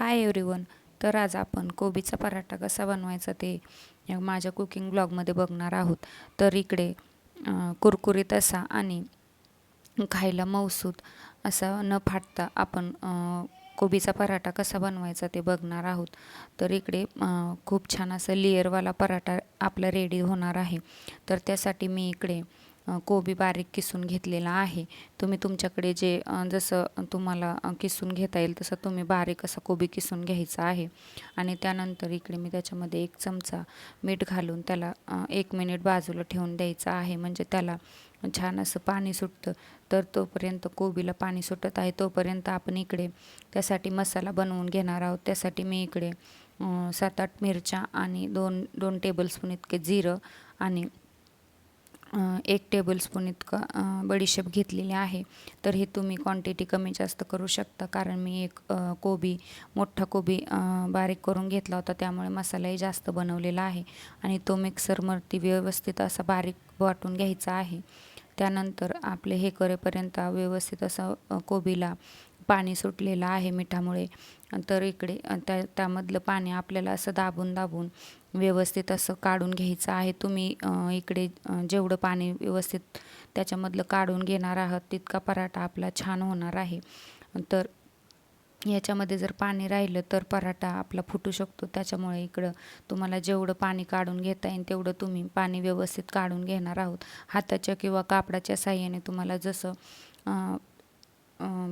Hi everyone. तर आज आपण कोबीचा पराठा कसा बनवायचा ते माझ्या कुकिंग ब्लॉगमध्ये बघणार आहोत. तर इकडे कुरकुरीत असा आणि खायला मौसूद असा न फाटता आपण कोबीचा पराठा कसा बनवायचा ते बघणार आहोत. तर इकडे खूप छान असं लेअरवाला पराठा आपला रेडी होणार आहे. तर त्यासाठी मी इकडे कोबी बारीक किसून घेतलेला आहे. तुम्ही तुमच्याकडे जे जसं तुम्हाला किसून घेता येईल तसं तुम्ही बारीक असा कोबी किसून घ्यायचा आहे. आणि त्यानंतर इकडे मी त्याच्यामध्ये एक चमचा मीठ घालून त्याला एक मिनिट बाजूला ठेवून द्यायचं आहे. म्हणजे त्याला छान असं पाणी सुटतं. तर तोपर्यंत कोबीला पाणी सुटत आहे. तोपर्यंत आपण इकडे त्यासाठी मसाला बनवून घेणार आहोत. त्यासाठी मी इकडे सात आठ मिरच्या आणि दोन दोन टेबलस्पून इतके जिरं आणि एक टेबलस्पून इतकं बडीशेप घेतलेली आहे. तर हे तुम्ही क्वांटिटी कमी जास्त करू शकता कारण मी एक कोबी मोठा कोबी बारीक करून घेतला होता त्यामुळे मसालाही जास्त बनवलेला आहे. आणि तो मिक्सरवरती व्यवस्थित असा बारीक वाटून घ्यायचा आहे. त्यानंतर आपले हे करेपर्यंत व्यवस्थित असं कोबीला पाणी सुटलेलं आहे मिठामुळे. तर इकडे त्या त्यामधलं पाणी आपल्याला असं दाबून दाबून व्यवस्थित असं काढून घ्यायचं आहे. तुम्ही इकडे जेवढं पाणी व्यवस्थित त्याच्यामधलं काढून घेणार आहात तितका पराठा आपला छान होणार आहे. तर याच्यामध्ये जर पाणी राहिलं तर पराठा आपला फुटू शकतो. त्याच्यामुळे इकडं तुम्हाला जेवढं पाणी काढून घेता येईल तेवढं तुम्ही पाणी व्यवस्थित काढून घेणार आहोत. हाताच्या किंवा कापडाच्या साह्याने तुम्हाला जसं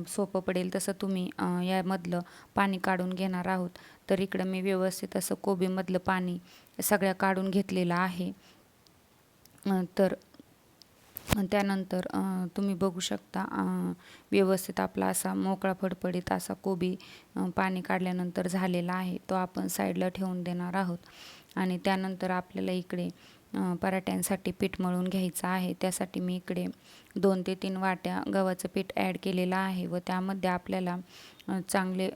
सोपं पडेल तसं तुम्ही यामधलं पाणी काढून घेणार आहोत. तर इकडं मी व्यवस्थित असं कोबीमधलं पाणी सगळ्या काढून घेतलेलं आहे. तर त्यानंतर तुम्ही बघू शकता व्यवस्थित आपला असा मोकळा फडफडीत असा कोबी पाणी काढल्यानंतर झालेला आहे. तो आपण साईडला ठेवून देणार आहोत. आणि त्यानंतर आपल्याला इकडे पराठ्यांसाठी पीठ मळून घ्यायचं आहे. त्यासाठी मी इकडे दोन ते तीन वाट्या गव्हाचं पीठ ॲड केलेलं आहे व त्यामध्ये आपल्याला चांगले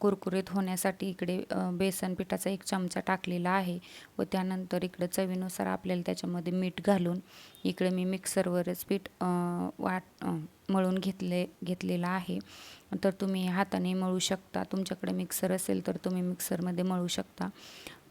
कुरकुरीत होण्यासाठी इकडे बेसन पिठाचा एक चमचा टाकलेला आहे व त्यानंतर इकडं चवीनुसार आपल्याला त्याच्यामध्ये मीठ घालून इकडे मी मिक्सरवरच पीठ वाट मळून घेतले घेतलेलं आहे. तर तुम्ही हाताने मळू शकता. तुमच्याकडे मिक्सर असेल तर तुम्ही मिक्सरमध्ये मळू शकता.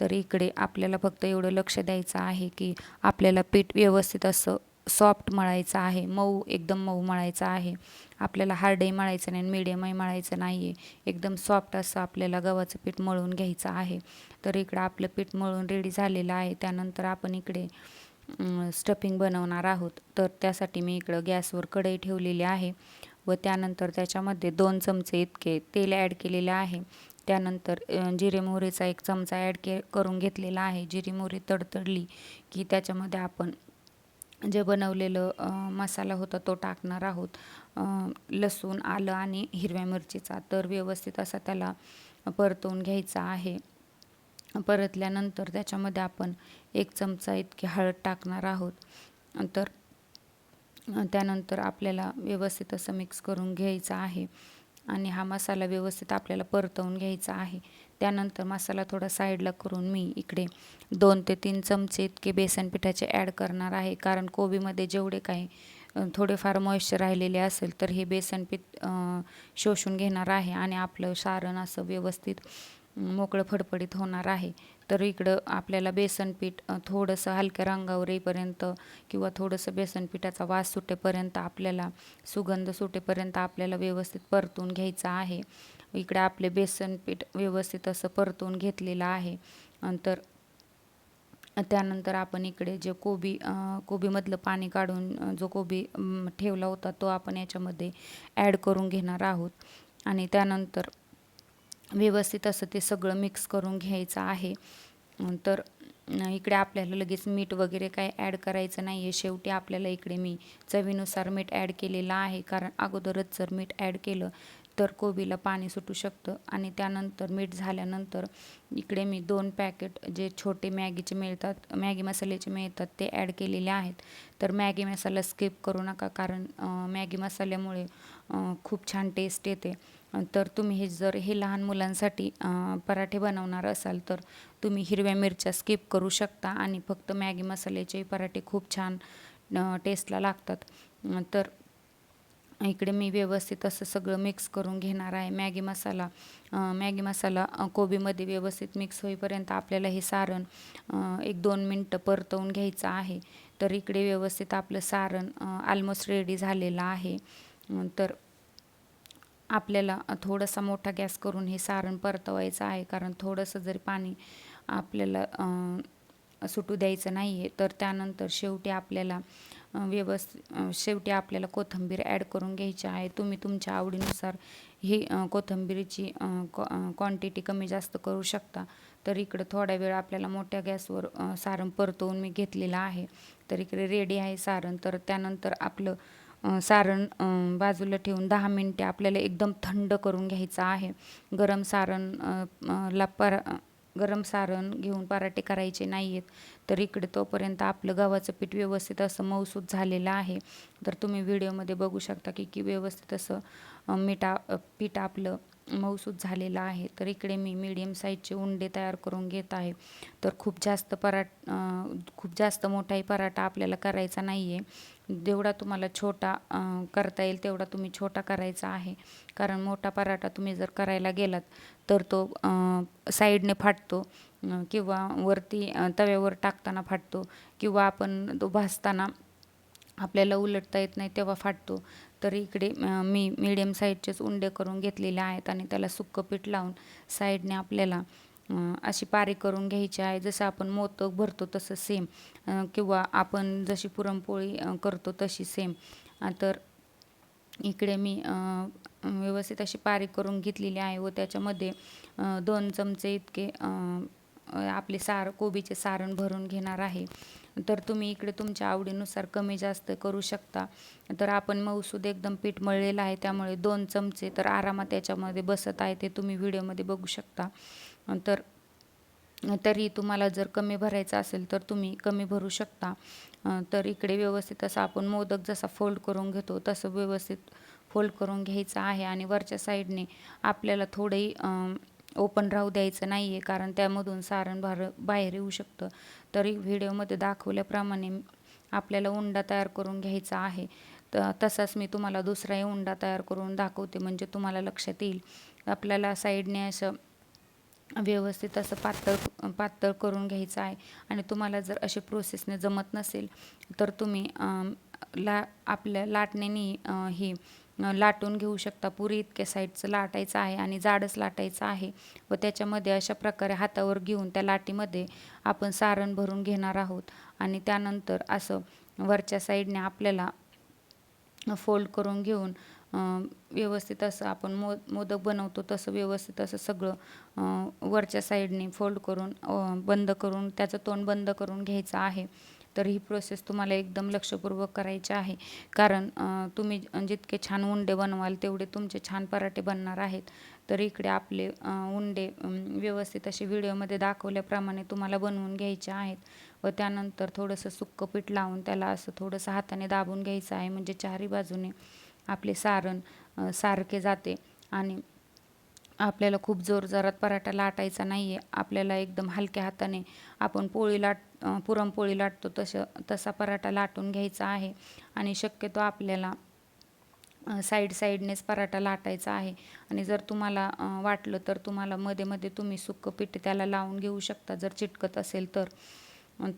तर इकडे आपल्याला फक्त एवढं लक्ष द्यायचं आहे की आपल्याला पीठ व्यवस्थित असं सॉफ्ट मळायचं आहे मऊ एकदम मऊ मळायचं आहे. आपल्याला हार्डही मळायचं नाही मिडियमही मळायचं नाही आहे एकदम सॉफ्ट असं आपल्याला गव्हाचं पीठ मळून घ्यायचं आहे. तर इकडं आपलं पीठ मळून रेडी झालेलं आहे. त्यानंतर आपण इकडे स्टफिंग बनवणार आहोत. तर त्यासाठी मी इकडं गॅसवर कढई ठेवलेली आहे व त्यानंतर त्याच्यामध्ये दोन चमचे इतके तेल ॲड केलेले आहे. त्यानंतर जिरे मोहरीचा एक चमचा ॲड के करून घेतलेला आहे. जिरे मोहरी तडतडली की त्याच्यामध्ये आपण जे बनवलेलं मसाला होता तो टाकणार आहोत. लसूण आलं आणि हिरव्या मिरचीचा तर व्यवस्थित असा त्याला परतवून घ्यायचा आहे. परतल्यानंतर त्याच्यामध्ये आपण एक चमचा इतकी हळद टाकणार आहोत. तर त्यानंतर आपल्याला व्यवस्थित असं मिक्स करून घ्यायचं आहे. आणि हा मसाला व्यवस्थित आपल्याला परतवून घ्यायचा आहे. त्यानंतर मसाला थोडा साईडला करून मी इकडे दोन ते तीन चमचे इतके बेसन पिठाचे ॲड करणार आहे. कारण कोबीमध्ये जेवढे काही थोडेफार मॉइश्चर राहिलेले असेल तर हे बेसन पीठ शोषून घेणार आहे आणि आपलं सारण असं व्यवस्थित मोकळं फडफडीत होणार आहे. तर इकडं आपल्याला बेसन पीठ थोडंसं हलक्या रंगावर येईपर्यंत किंवा थोडंसं बेसन पिठाचा वास सुटेपर्यंत आपल्याला सुगंध सुटेपर्यंत आपल्याला व्यवस्थित परतून घ्यायचं आहे. इकडे आपले बेसन पीठ व्यवस्थित असं परतून घेतलेलं आहे. नंतर त्यानंतर आपण इकडे जे कोबी कोबीमधलं पाणी काढून जो कोबी ठेवला होता तो आपण याच्यामध्ये ॲड करून घेणार आहोत. आणि त्यानंतर व्यवस्थित असं ते सगळं मिक्स करून घ्यायचं आहे. तर इकडे आपल्याला लगेच मीठ वगैरे काय ॲड करायचं नाही आहे शेवटी आपल्याला इकडे मी चवीनुसार मीठ ॲड केलेलं आहे. कारण अगोदरच जर मीठ ॲड केलं तर कोबीला पाणी सुटू शकतं. आणि त्यानंतर मीठ झाल्यानंतर इकडे मी दोन पॅकेट जे छोटे मॅगीचे मिळतात मॅगी मसाल्याचे मिळतात ते ॲड केलेले आहेत. तर मॅगी मसाला स्किप करू नका. कारण मॅगी मसाल्यामुळे खूप छान टेस्ट येते. तर तुम्ही हे जर हे लहान मुलांसाठी पराठे बनवणार असाल तर तुम्ही हिरव्या मिरच्या स्किप करू शकता आणि फक्त मॅगी मसाल्याचे पराठे खूप छान टेस्टला लागतात. तर इकडे मी व्यवस्थित असं सगळं मिक्स करून घेणार आहे मॅगी मसाला. मॅगी मसाला कोबीमध्ये व्यवस्थित मिक्स होईपर्यंत आपल्याला हे सारण एक दोन मिनटं परतवून घ्यायचं आहे. तर इकडे व्यवस्थित आपलं सारण ऑलमोस्ट रेडी झालेलं आहे. तर आपल्याला थोडासा मोठा गॅस करून हे सारण परतवायचं आहे. कारण थोडंसं जरी पाणी आपल्याला सुटू द्यायचं नाही आहे तर त्यानंतर शेवटी आपल्याला व्यवस्थित शेवटी आपल्याला कोथिंबीर ॲड करून घ्यायची आहे. तुम्ही तुमच्या आवडीनुसार ही अं, कोथिंबीरीची क्वांटिटी कमी जास्त करू शकता. तर इकडं थोडा वेळ आपल्याला मोठ्या गॅसवर सारण परतवून मी घेतलेलं आहे. तर इकडे रेडी आहे सारण. तर त्यानंतर आपलं सारण बाजूला ठेवून दहा मिनटे आपल्याला एकदम थंड करून घ्यायचं आहे. गरम सारण ला पर गरम सारण घेऊन पराठे करायचे नाही आहेत तर इकडे तोपर्यंत आपलं गव्हाचं पीठ व्यवस्थित असं मौसूद झालेलं आहे. तर तुम्ही व्हिडिओमध्ये बघू शकता की की व्यवस्थित असं मीठा पीठ आपलं मऊसूत झालेला आहे. तर इकडे मी मीडियम साईजचे उंडे तयार करून घेत आहे. तर खूप जास्त पराठ खूप जास्त मोठाही पराठा आपल्याला करायचा नाही आहे जेवढा तुम्हाला छोटा करता येईल तेवढा तुम्ही छोटा करायचा आहे. कारण मोठा पराठा तुम्ही जर करायला गेलात तर तो साईडने फाटतो किंवा वरती तव्यावर टाकताना फाटतो किंवा आपण तो भाजताना आपल्याला उलटता येत नाही तेव्हा फाटतो. तर इकडे मी मीडियम साईजचेच उंडे करून घेतलेले आहेत आणि त्याला सुक्कं पीठ लावून साईडने आपल्याला अशी पारी करून घ्यायची आहे. जसं आपण मोदक भरतो तसं सेम किंवा आपण जशी पुरणपोळी करतो तशी सेम तर इकडे मी व्यवस्थित अशी पारी करून घेतलेली आहे व त्याच्यामध्ये दोन चमचे इतके आपले सार कोबीचे सारण भरून घेणार आहे. तर तुम्ही इकडे तुमच्या आवडीनुसार कमी जास्त करू शकता. तर आपण मौसूद एकदम पीठ मळलेलं आहे त्यामुळे दोन चमचे तर आरामात त्याच्यामध्ये बसत आहे ते तुम्ही व्हिडिओमध्ये बघू शकता. तर तरी तुम्हाला जर कमी भरायचं असेल तर तुम्ही कमी भरू शकता. तर इकडे व्यवस्थित असं आपण मोदक जसा फोल्ड करून घेतो तसं व्यवस्थित फोल्ड करून घ्यायचं आहे. आणि वरच्या साईडने आपल्याला थोडंही ओपन राहू द्यायचं नाही आहे कारण त्यामधून सारण बाहेर बाहेर येऊ शकतं. तरी व्हिडिओमध्ये दाखवल्याप्रमाणे आपल्याला उंडा तयार करून घ्यायचा आहे. तर तसाच मी तुम्हाला दुसराही उंडा तयार करून दाखवते म्हणजे तुम्हाला लक्षात येईल. आपल्याला साईडने असं व्यवस्थित असं पातळ पातळ करून घ्यायचं आहे. आणि तुम्हाला जर असे प्रोसेसने जमत नसेल तर तुम्ही ला आपल्या लाटण्याने ही लाटून घेऊ शकता. पुरी इतक्या साईडचं लाटायचं आहे आणि जाडच लाटायचं आहे व त्याच्यामध्ये अशा प्रकारे हातावर घेऊन त्या लाटीमध्ये आपण सारण भरून घेणार आहोत. आणि त्यानंतर असं वरच्या साईडने आपल्याला फोल्ड करून घेऊन व्यवस्थित असं आपण मो मोदक बनवतो तसं व्यवस्थित असं सगळं वरच्या साईडने फोल्ड करून बंद करून त्याचं तोंड बंद करून घ्यायचं आहे. तर ही प्रोसेस तुम्हाला एकदम लक्षपूर्वक करायची आहे. कारण तुम्ही जितके छान उंडे बनवाल तेवढे तुमचे छान पराठे बनणार आहेत. तर इकडे आपले उंडे व्यवस्थित असे व्हिडिओमध्ये दाखवल्याप्रमाणे तुम्हाला बनवून घ्यायचे आहेत. व त्यानंतर थोडंसं सुक्कं पीठ लावून त्याला असं थोडंसं हाताने दाबून घ्यायचं आहे. म्हणजे चारही बाजूने आपले सारण सारखे जाते. आणि आपल्याला खूप जोरजोरात पराठा लाटायचा नाही आहे आपल्याला एकदम हलक्या हाताने आपण पोळी लाट पुरणपोळी लाटतो तसं तसा पराठा लाटून घ्यायचा आहे. आणि शक्यतो आपल्याला साईड साईडनेच पराठा लाटायचा आहे. आणि जर तुम्हाला वाटलं तर तुम्हाला मध्ये मध्ये तुम्ही सुकं पीठ त्याला लावून घेऊ शकता जर चिटकत असेल तर.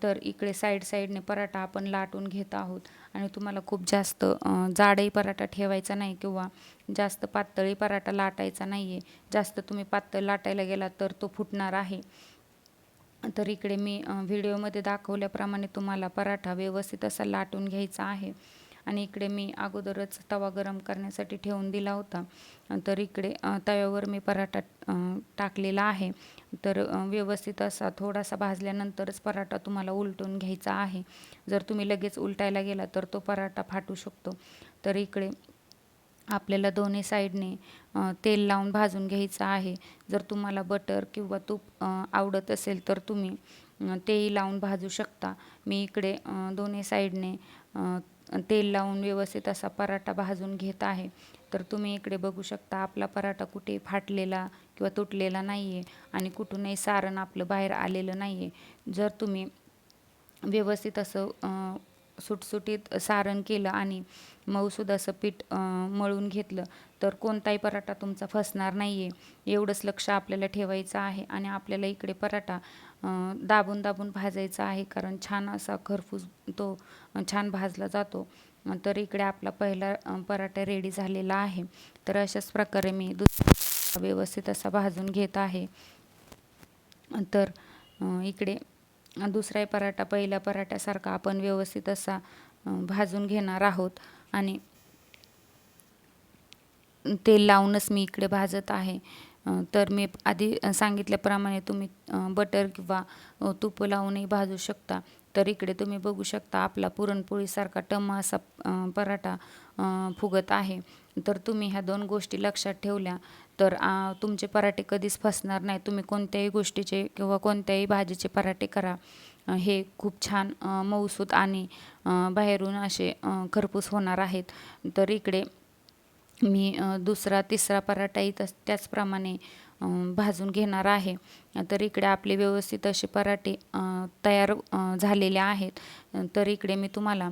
तर इकडे साईड साईडने पराठा आपण लाटून घेत आहोत. आणि तुम्हाला खूप जास्त जाडही पराठा ठेवायचा नाही किंवा जास्त पातळही पराठा लाटायचा नाही आहे जास्त तुम्ही पातळ लाटायला गेलात तर तो फुटणार आहे. तर इकडे मी व्हिडिओमध्ये दाखवल्याप्रमाणे तुम्हाला पराठा व्यवस्थित असा लाटून घ्यायचा आहे. आणि इकडे मी अगोदरच तवा गरम करण्यासाठी ठेवून दिला होता. तर इकडे तव्यावर मी पराठा टाकलेला आहे. तर व्यवस्थित असा थोडासा भाजल्यानंतरच पराठा तुम्हाला उलटून घ्यायचा आहे. जर तुम्ही लगेच उलटायला गेला तर तो पराठा फाटू शकतो. तर इकडे आपल्याला दोन्ही साईडने तेल लावून भाजून घ्यायचं आहे. जर तुम्हाला बटर किंवा तूप आवडत असेल तर तुम्ही तेही लावून भाजू शकता. मी इकडे दोन्ही साईडने तेल लावून व्यवस्थित असा पराठा भाजून घेत आहे. तर तुम्ही इकडे बघू शकता आपला पराठा कुठे फाटलेला किंवा तुटलेला नाही आहे आणि कुठूनही सारण आपलं बाहेर आलेलं नाही आहे जर तुम्ही व्यवस्थित असं सुटसुटीत सारण केलं आणि मऊसूद असं पीठ मळून घेतलं. तर कोणताही पराठा तुमचा फसणार नाही आहे एवढंच लक्ष आपल्याला ठेवायचं आहे आणि आपल्याला इकडे पराठा दाबून दाबून भाजायचा आहे. कारण छान असा खरपूस तो छान भाजला जातो. तर इकडे आपला पहिला पराठा रेडी झालेला आहे. तर अशाच प्रकारे मी दुसरा व्यवस्थित असा भाजून घेत आहे. तर इकडे दुसराही पराठा पहिल्या पराठ्यासारखा आपण व्यवस्थित असा भाजून घेणार आहोत. आणि तेल लावूनच मी इकडे भाजत आहे. तर मी आधी सांगितल्याप्रमाणे तुम्ही बटर किंवा तूप लावूनही भाजू शकता. तर इकडे तुम्ही बघू शकता आपला पुरणपोळीसारखा टम्म असा पराठा फुगत आहे. तर तुम्ही ह्या दोन गोष्टी लक्षात ठेवल्या तर आ, तुमचे पराठे कधीच फसणार नाही तुम्ही कोणत्याही गोष्टीचे किंवा कोणत्याही भाजीचे पराठे करा. हे खूप छान अं, मऊसूत आणि बाहेरून असे खरपूस होणार आहेत. तर इकडे मी दुसरा तिसरा पराठाही तस त्याचप्रमाणे भाजून घेणार आहे. तर इकडे आपले व्यवस्थित असे पराठे तयार झालेले आहेत. तर इकडे मी तुम्हाला